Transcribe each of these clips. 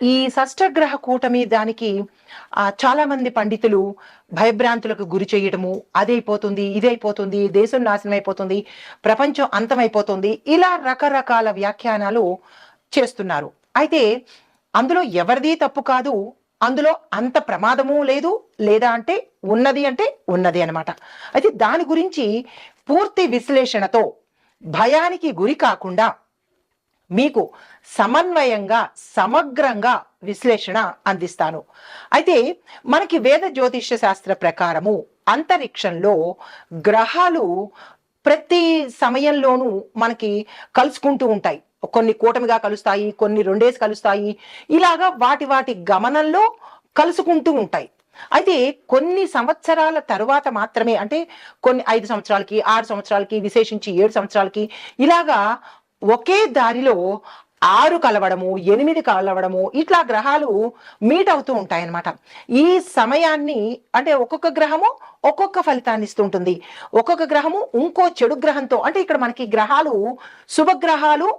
ఈ షష్టగ్రహ కూటమి దానికి చాలా మంది పండితులు భయభ్రాంతులకు గురి చేయడము అదైపోతుంది ఇదైపోతుంది దేశం నాశనం అయిపోతుంది ప్రపంచం అంతమైపోతుంది ఇలా రకరకాల వ్యాఖ్యానాలు చేస్తున్నారు. అయితే అందులో ఎవరిది తప్పు కాదు అందులో అంత ప్రమాదము లేదు లేదా అంటే ఉన్నది అంటే ఉన్నది అనమాట అయితే దాని గురించి పూర్తి విశ్లేషణతో భయానికి గురి కాకుండా మీకు సమన్వయంగా సమగ్రంగా విశ్లేషణ అందిస్తాను. అయితే మనకి వేద జ్యోతిష్య శాస్త్ర ప్రకారము అంతరిక్షంలో గ్రహాలు ప్రతి సమయంలోనూ మనకి కలుసుకుంటూ ఉంటాయి. కొన్ని కూటమిగా కలుస్తాయి కొన్ని రెండేసి కలుస్తాయి. ఇలాగా వాటి వాటి గమనంలో కలుసుకుంటూ ఉంటాయి. అయితే కొన్ని సంవత్సరాల తరువాత మాత్రమే అంటే కొన్ని ఐదు సంవత్సరాలకి ఆరు సంవత్సరాలకి విశేషించి ఏడు సంవత్సరాలకి ఇలాగా ఒకే దారిలో ఆరు కలవడము ఎనిమిది కలవడము ఇట్లా గ్రహాలు మీట్ అవుతూ ఉంటాయి అన్నమాట ఈ సమయాన్ని అంటే ఒక్కొక్క గ్రహము ఒక్కొక్క ఫలితాన్ని ఇస్తుంటుంది. ఒక్కొక్క గ్రహము ఇంకో చెడు గ్రహంతో అంటే ఇక్కడ మనకి గ్రహాలు శుభగ్రహాలు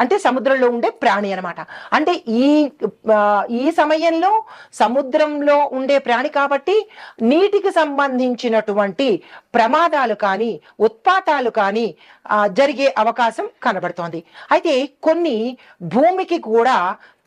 అంటే సముద్రంలో ఉండే ప్రాణి అనమాట అంటే ఈ ఈ సమయంలో సముద్రంలో ఉండే ప్రాణి కాబట్టి నీటికి సంబంధించినటువంటి ప్రమాదాలు కానీ ఉత్పాతాలు కానీ జరిగే అవకాశం కనబడుతోంది. అయితే కొన్ని భూమికి కూడా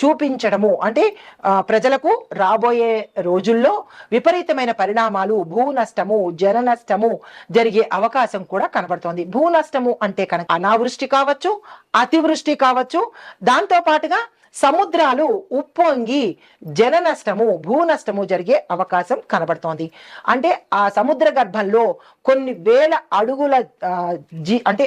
చూపించడము. అంటే ప్రజలకు రాబోయే రోజుల్లో విపరీతమైన పరిణామాలు భూ నష్టము జన నష్టము జరిగే అవకాశం కూడా కనబడుతోంది. భూ నష్టము అంటే కనుక అనావృష్టి కావచ్చు అతివృష్టి కావచ్చు దాంతో పాటుగా సముద్రాలు ఉప్పొంగి జన నష్టము భూ నష్టము జరిగే అవకాశం కనబడుతోంది. అంటే ఆ సముద్ర గర్భంలో కొన్ని వేల అడుగుల జీ అంటే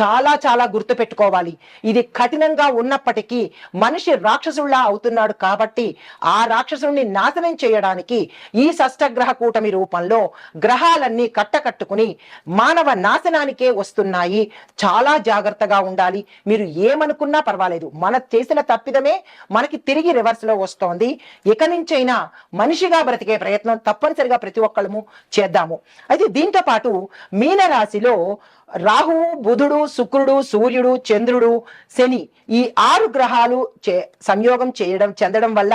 చాలా చాలా గుర్తు పెట్టుకోవాలి. ఇది కఠినంగా ఉన్నప్పటికీ మనిషి రాక్షసుల్లా అవుతున్నాడు కాబట్టి ఆ రాక్షసుని నాశనం చేయడానికి ఈ షష్టగ్రహ కూటమి రూపంలో గ్రహాలన్నీ కట్టకట్టుకుని మానవ నాశనానికే వస్తున్నాయి. చాలా జాగ్రత్తగా ఉండాలి. మీరు ఏమనుకున్నా పర్వాలేదు. మన చేసిన తప్పిదమే మనకి తిరిగి రివర్స్లో వస్తోంది. ఇక నుంచైనా మనిషిగా బ్రతికే ప్రయత్నం తప్పనిసరిగా ప్రతి ఒక్కళ్ళము చేద్దాము. అయితే దీంతో పాటు మీనరాశిలో రాహువు బుధుడు శుక్రుడు సూర్యుడు చంద్రుడు శని ఈ ఆరు గ్రహాలు చే సంయోగం చేయడం చెందడం వల్ల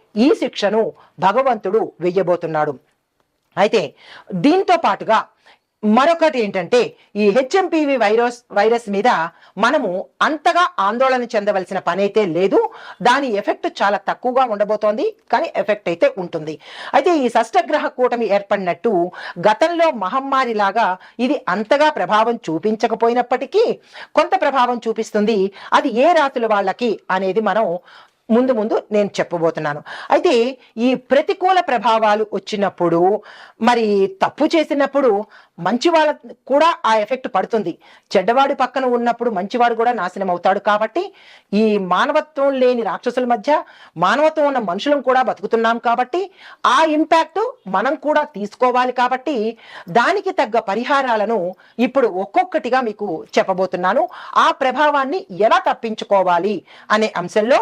ఈ శిక్షను భగవంతుడు వెయ్యబోతున్నాడు. అయితే దీంతో పాటుగా మరొకటి ఏంటంటే ఈ హెచ్ఎంపివి వైరస్ వైరస్ మీద మనము అంతగా ఆందోళన చెందవలసిన పని అయితే లేదు. దాని ఎఫెక్ట్ చాలా తక్కువగా ఉండబోతోంది కానీ ఎఫెక్ట్ అయితే ఉంటుంది. అయితే ఈ షష్టగ్రహ కూటమి ఏర్పడినట్టు గతంలో మహమ్మారి లాగా ఇది అంతగా ప్రభావం చూపించకపోయినప్పటికీ కొంత ప్రభావం చూపిస్తుంది. అది ఏ రాతుల వాళ్ళకి అనేది మనం ముందు ముందు నేను చెప్పబోతున్నాను. అయితే ఈ ప్రతికూల ప్రభావాలు వచ్చినప్పుడు మరి తప్పు చేసినప్పుడు మంచి వాళ్ళ కూడా ఆ ఎఫెక్ట్ పడుతుంది. చెడ్డవాడి పక్కన ఉన్నప్పుడు మంచివాడు కూడా నాశనం అవుతాడు కాబట్టి ఈ మానవత్వం లేని రాక్షసుల మధ్య మానవత్వం ఉన్న మనుషులను కూడా బతుకుతున్నాం కాబట్టి ఆ ఇంపాక్ట్ మనం కూడా తీసుకోవాలి కాబట్టి దానికి తగ్గ పరిహారాలను ఇప్పుడు ఒక్కొక్కటిగా మీకు చెప్పబోతున్నాను. ఆ ప్రభావాన్ని ఎలా తప్పించుకోవాలి అనే అంశంలో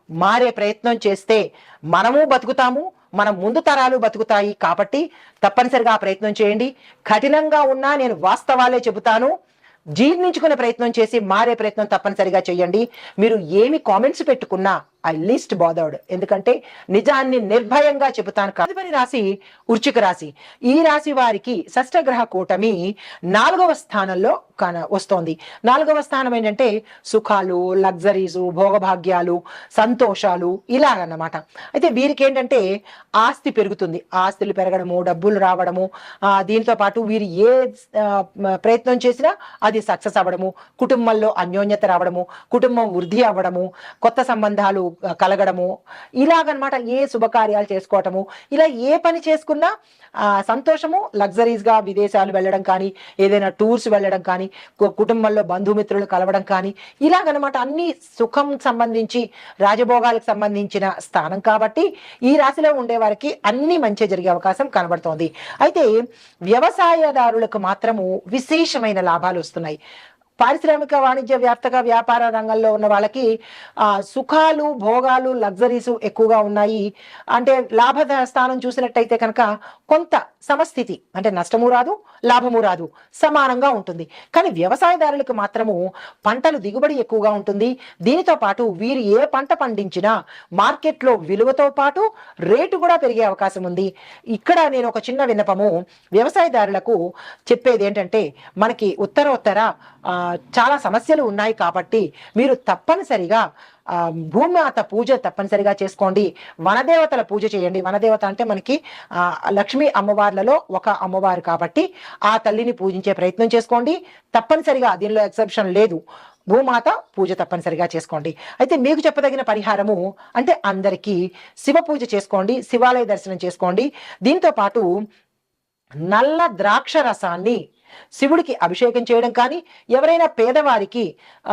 మారే ప్రయత్నం చేస్తే మనము బతుకుతాము మన ముందు తరాలు బతుకుతాయి కాబట్టి తప్పనిసరిగా ఆ ప్రయత్నం చేయండి. కఠినంగా ఉన్నా నేను వాస్తవాలే చెబుతాను. జీర్ణించుకునే ప్రయత్నం చేసి మారే ప్రయత్నం తప్పనిసరిగా చేయండి. మీరు ఏమి కామెంట్స్ పెట్టుకున్నా ఐ లీస్ట్ బాదర్డ్ ఎందుకంటే నిజాన్ని నిర్భయంగా చెబుతాను తదుపరి రాశి ఉర్చిక రాశి. ఈ రాశి వారికి షష్టగ్రహ కూటమి నాలుగవ స్థానంలో కన వస్తోంది. నాలుగవ స్థానం ఏంటంటే సుఖాలు లగ్జరీస్ భోగభాగ్యాలు సంతోషాలు ఇలాగన్నమాట. అయితే వీరికి ఏంటంటే ఆస్తి పెరుగుతుంది. ఆస్తులు పెరగడము డబ్బులు రావడము దీంతో పాటు వీరు ఏ ప్రయత్నం చేసినా అది సక్సెస్ అవ్వడము కుటుంబంలో అన్యోన్యత రావడము కుటుంబం వృద్ధి అవ్వడము కొత్త సంబంధాలు కలగడము ఇలాగనమాట ఏ శుభకార్యాలు చేసుకోవటము ఇలా ఏ పని చేసుకున్నా సంతోషము లగ్జరీస్గా విదేశాలు వెళ్ళడం కానీ ఏదైనా టూర్స్ వెళ్ళడం కానీ కు- కుటుంబంలో బంధుమిత్రులు కలవడం కానీ ఇలాగనమాట అన్ని సుఖం సంబంధించి రాజభోగాలకు సంబంధించిన స్థానం కాబట్టి ఈ రాశిలో ఉండే వారికి అన్ని మంచి జరిగే అవకాశం కనబడుతోంది. అయితే వ్యవసాయదారులకు మాత్రము విశేషమైన లాభాలు వస్తున్నాయి. పారిశ్రామిక వాణిజ్య వ్యాప్తక వ్యాపార రంగంలో ఉన్న వాళ్ళకి ఆ, సుఖాలు భోగాలు లగ్జరీస్ ఎక్కువగా ఉన్నాయి. అంటే లాభ స్థానం చూసినట్టయితే కనుక కొంత సమస్థితి అంటే నష్టము రాదు లాభము రాదు సమానంగా ఉంటుంది. కానీ వ్యవసాయదారులకు మాత్రము పంటలు దిగుబడి ఎక్కువగా ఉంటుంది. దీనితో పాటు వీరు ఏ పంట పండించినా మార్కెట్లో విలువతో పాటు రేటు కూడా పెరిగే అవకాశం ఉంది. ఇక్కడ నేను ఒక చిన్న విన్నపము. వ్యవసాయదారులకు చెప్పేది ఏంటంటే మనకి ఉత్తర ఆ, చాలా సమస్యలు ఉన్నాయి కాబట్టి మీరు తప్పనిసరిగా భూమాత పూజ తప్పనిసరిగా చేసుకోండి. వనదేవతల పూజ చేయండి. వనదేవత అంటే మనకి లక్ష్మీ అమ్మవార్లలో ఒక అమ్మవారు కాబట్టి ఆ తల్లిని పూజించే ప్రయత్నం చేసుకోండి. తప్పనిసరిగా దీనిలో ఎక్సెప్షన్ లేదు. భూమాత పూజ తప్పనిసరిగా చేసుకోండి. అయితే మీకు చెప్పదగిన పరిహారము అంటే అందరికీ శివ పూజ చేసుకోండి శివాలయ దర్శనం చేసుకోండి. దీంతో పాటు నల్ల ద్రాక్ష రసాన్ని శివుడికి అభిషేకం చేయడం కానీ ఎవరైనా పేదవారికి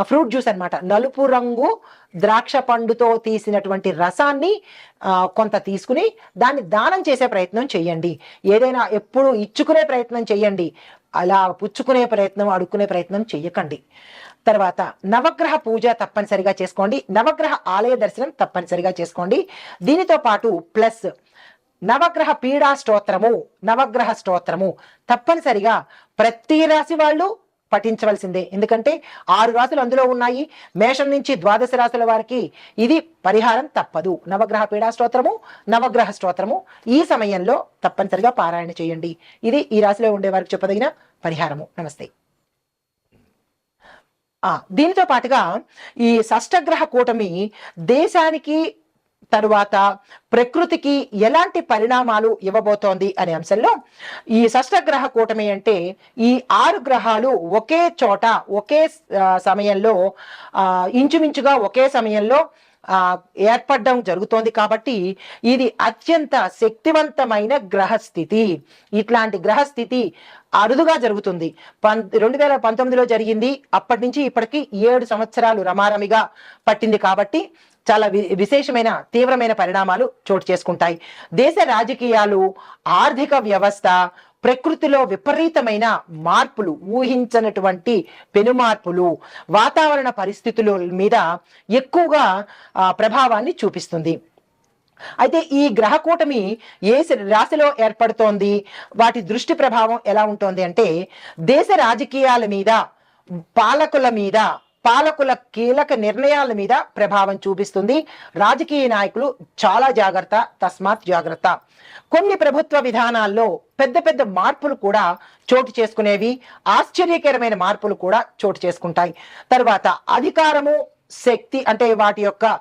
ఫ్రూట్ జ్యూస్ అనమాట నలుపు రంగు ద్రాక్ష పండుతో తీసినటువంటి రసాన్ని కొంత తీసుకుని దాన్ని దానం చేసే ప్రయత్నం చేయండి. ఏదైనా ఎప్పుడు ఇచ్చుకునే ప్రయత్నం చేయండి. అలా పుచ్చుకునే ప్రయత్నం అడుక్కునే ప్రయత్నం చెయ్యకండి తర్వాత నవగ్రహ పూజ తప్పనిసరిగా చేసుకోండి. నవగ్రహ ఆలయ దర్శనం తప్పనిసరిగా చేసుకోండి. దీనితో పాటు ప్లస్ నవగ్రహ పీడా స్తోత్రము నవగ్రహ స్తోత్రము. తప్పనిసరిగా ప్రతి రాశి వాళ్ళు పఠించవలసిందే. ఎందుకంటే ఆరు రాశులు అందులో ఉన్నాయి. మేషం నుంచి ద్వాదశ రాశుల వారికి ఇది పరిహారం తప్పదు. నవగ్రహ పీడా స్తోత్రము నవగ్రహ స్తోత్రము ఈ సమయంలో తప్పనిసరిగా పారాయణ చేయండి. ఇది ఈ రాశిలో ఉండే వారికి చెప్పదగిన పరిహారము. నమస్తే. దీనితో పాటుగా ఈ షష్టగ్రహ కూటమి దేశానికి తరువాత ప్రకృతికి ఎలాంటి పరిణామాలు ఇవ్వబోతోంది అనే అంశంలో ఈ షష్టగ్రహ కూటమి అంటే ఈ ఆరు గ్రహాలు ఒకే చోట ఒకే సమయంలో ఇంచుమించుగా ఒకే సమయంలో ఏర్పడడం జరుగుతోంది కాబట్టి ఇది అత్యంత శక్తివంతమైన గ్రహస్థితి. ఇట్లాంటి గ్రహస్థితి అరుదుగా జరుగుతుంది. పం రెండు వేల పంతొమ్మిదిలో జరిగింది. అప్పటి నుంచి ఇప్పటికి ఏడు సంవత్సరాలు రమారమిగా పట్టింది కాబట్టి చాలా వి- విశేషమైన తీవ్రమైన పరిణామాలు చోటు చేసుకుంటాయి. దేశ రాజకీయాలు ఆర్థిక వ్యవస్థ ప్రకృతిలో విపరీతమైన మార్పులు ఊహించనటువంటి పెనుమార్పులు వాతావరణ పరిస్థితుల మీద ఎక్కువగా ప్రభావాన్ని చూపిస్తుంది. అయితే ఈ గ్రహ కూటమి ఏ రాశిలో ఏర్పడుతోంది? వాటి దృష్టి ప్రభావం ఎలా ఉంటుంది అంటే దేశ రాజకీయాల మీద పాలకుల మీద పాలకుల కీలక నిర్ణయాల మీద ప్రభావం చూపిస్తుంది. రాజకీయ నాయకులు చాలా జాగ్రత్త తస్మాత్ జాగ్రత్త. కొన్ని ప్రభుత్వ విధానాల్లో పెద్ద పెద్ద మార్పులు కూడా చోటు చేసుకునేవి ఆశ్చర్యకరమైన మార్పులు కూడా చోటు చేసుకుంటాయి. తర్వాత అధికారము శక్తి అంటే వాటి యొక్క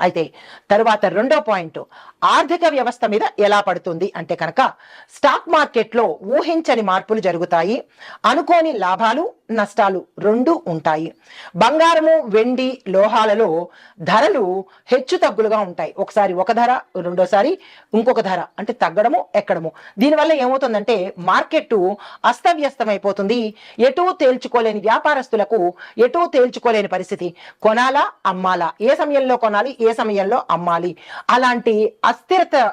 అయితే తరువాత రెండో పాయింట్ ఆర్థిక వ్యవస్థ మీద ఎలా పడుతుంది అంటే కనుక స్టాక్ మార్కెట్లో ఊహించని మార్పులు జరుగుతాయి. అనుకోని లాభాలు నష్టాలు రెండు ఉంటాయి. బంగారము వెండి లోహాలలో ధరలు హెచ్చు తగ్గులుగా ఉంటాయి. ఒకసారి ఒక ధర రెండోసారి ఇంకొక ధర. అంటే తగ్గడము ఎక్కడము. దీనివల్ల ఏమవుతుందంటే మార్కెట్ అస్తవ్యస్తమైపోతుంది. ఎటూ తేల్చుకోలేని వ్యాపారస్తులకు ఎటూ తేల్చుకోలేని పరిస్థితి. కొనాలా అమ్మాలా? ఏ సమయంలో కొనాలి ఏ సమయంలో అమ్మాలి? అలాంటి అస్థిరత